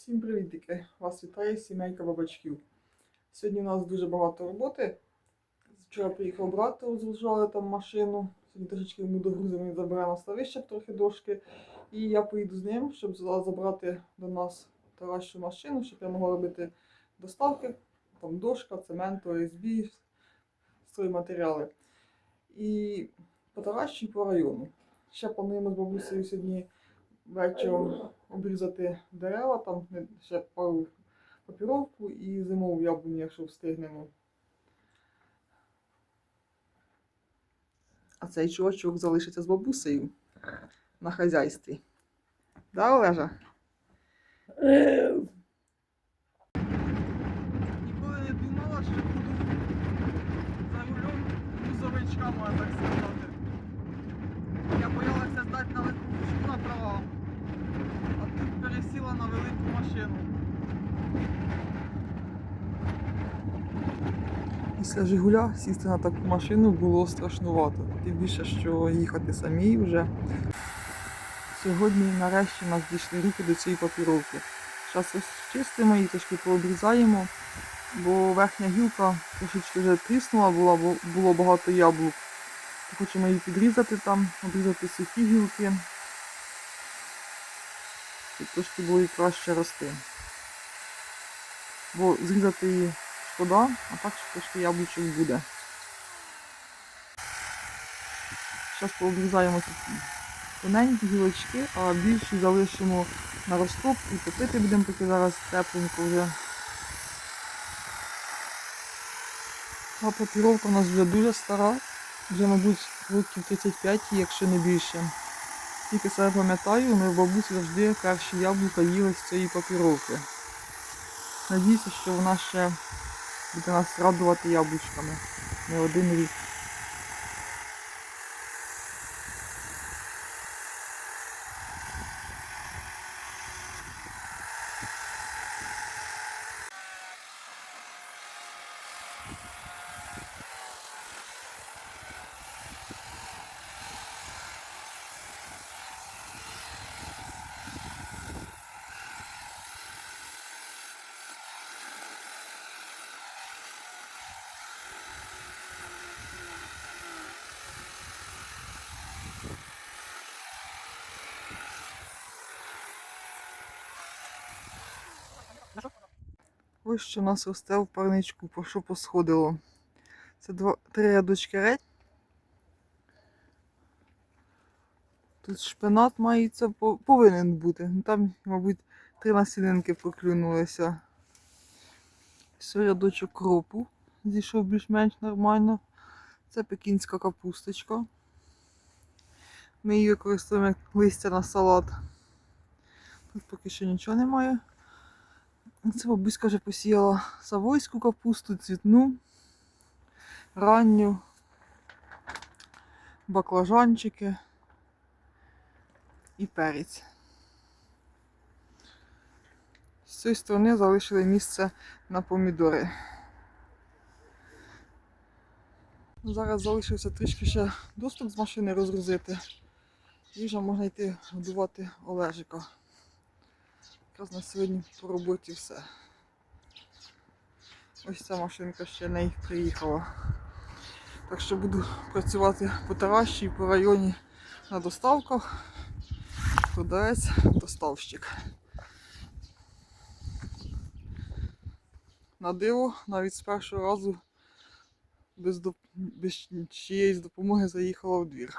Всім привітики! Вас вітає сімейка бабачків. Сьогодні у нас дуже багато роботи. Вчора приїхав брат, розгружали там машину. Сьогодні трошечки йому догрузимо і на ставище трохи дошки. І я поїду з ним, щоб забрати до нас таращу машину, щоб я могла робити доставки. Там дошка, цемент, ОСБ, стройматеріали. І по таращі, по району. Ще плануємо з бабусею сьогодні вечором обрізати дерева, там ще пару папіровку і зимову яблуню, якщо встигнемо. А цей чувачок залишиться з бабусею на хазяйстві. Да, Олежа? Ніколи не думала, що буду за рулем грузовичка, можна так сказати. Я боялася здати на легковушку на права, а тут на велику машину. Після Жигуля сісти на таку машину було страшнувато. Тим більше, що їхати самій вже. Сьогодні нарешті нас дійшли руки до цієї папіровки. Зараз розчистимо її, трішки пообрізаємо, бо верхня гілка трошечки вже тріснула, була, бо було багато яблук. Хочемо її підрізати там, обрізати сухі гілки. Трошки було і краще рости. Бо зрізати її шкода, а так трошки яблучок буде. Зараз пообрізаємо ці тоненькі гілочки, а більші залишимо на розтоп і топити будемо, поки зараз тепленько вже. А папіровка у нас вже дуже стара, вже, мабуть, років 35, якщо не більше. Тільки себе пам'ятаю, ми в бабусі завжди перші яблука їли з цієї папіровки. Надіюся, що вона ще буде нас радувати яблучками не один рік. Ось що у нас росте в парничку, по що посходило. Це два, три рядочки редь. Тут шпинат мається, повинен бути. Ну, Там, мабуть, три насінинки проклюнулися. Ось рядочок кропу. Зійшов більш-менш нормально. Це пекінська капусточка. Ми її використовуємо як листя на салат. Тут поки що нічого немає. Це бабуська вже посіяла савойську капусту, цвітну, ранню, баклажанчики і перець. З цієї сторони залишили місце на помідори. Зараз залишився трішки ще доступ з машини розгрузити. І вже можна йти годувати Олежика. Якраз на сьогодні по роботі все. Ось ця машинка ще не приїхала. Так що буду працювати по Таращі і по районі на доставках. Продавець, доставщик. На диво, навіть з першого разу без, доп... без чиєїсь допомоги заїхала в двір.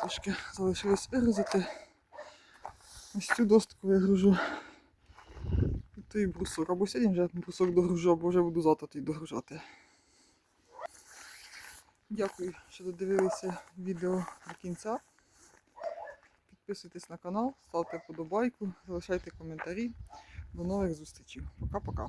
Трошки залишилось вигрузити. Ось цю достку вигружу. І той брусок. Або сьогодні вже брусок догружу, або вже буду завтра той догружати. Дякую, що додивилися відео до кінця. Підписуйтесь на канал, ставте вподобайку, залишайте коментарі. До нових зустрічей. Пока-пока.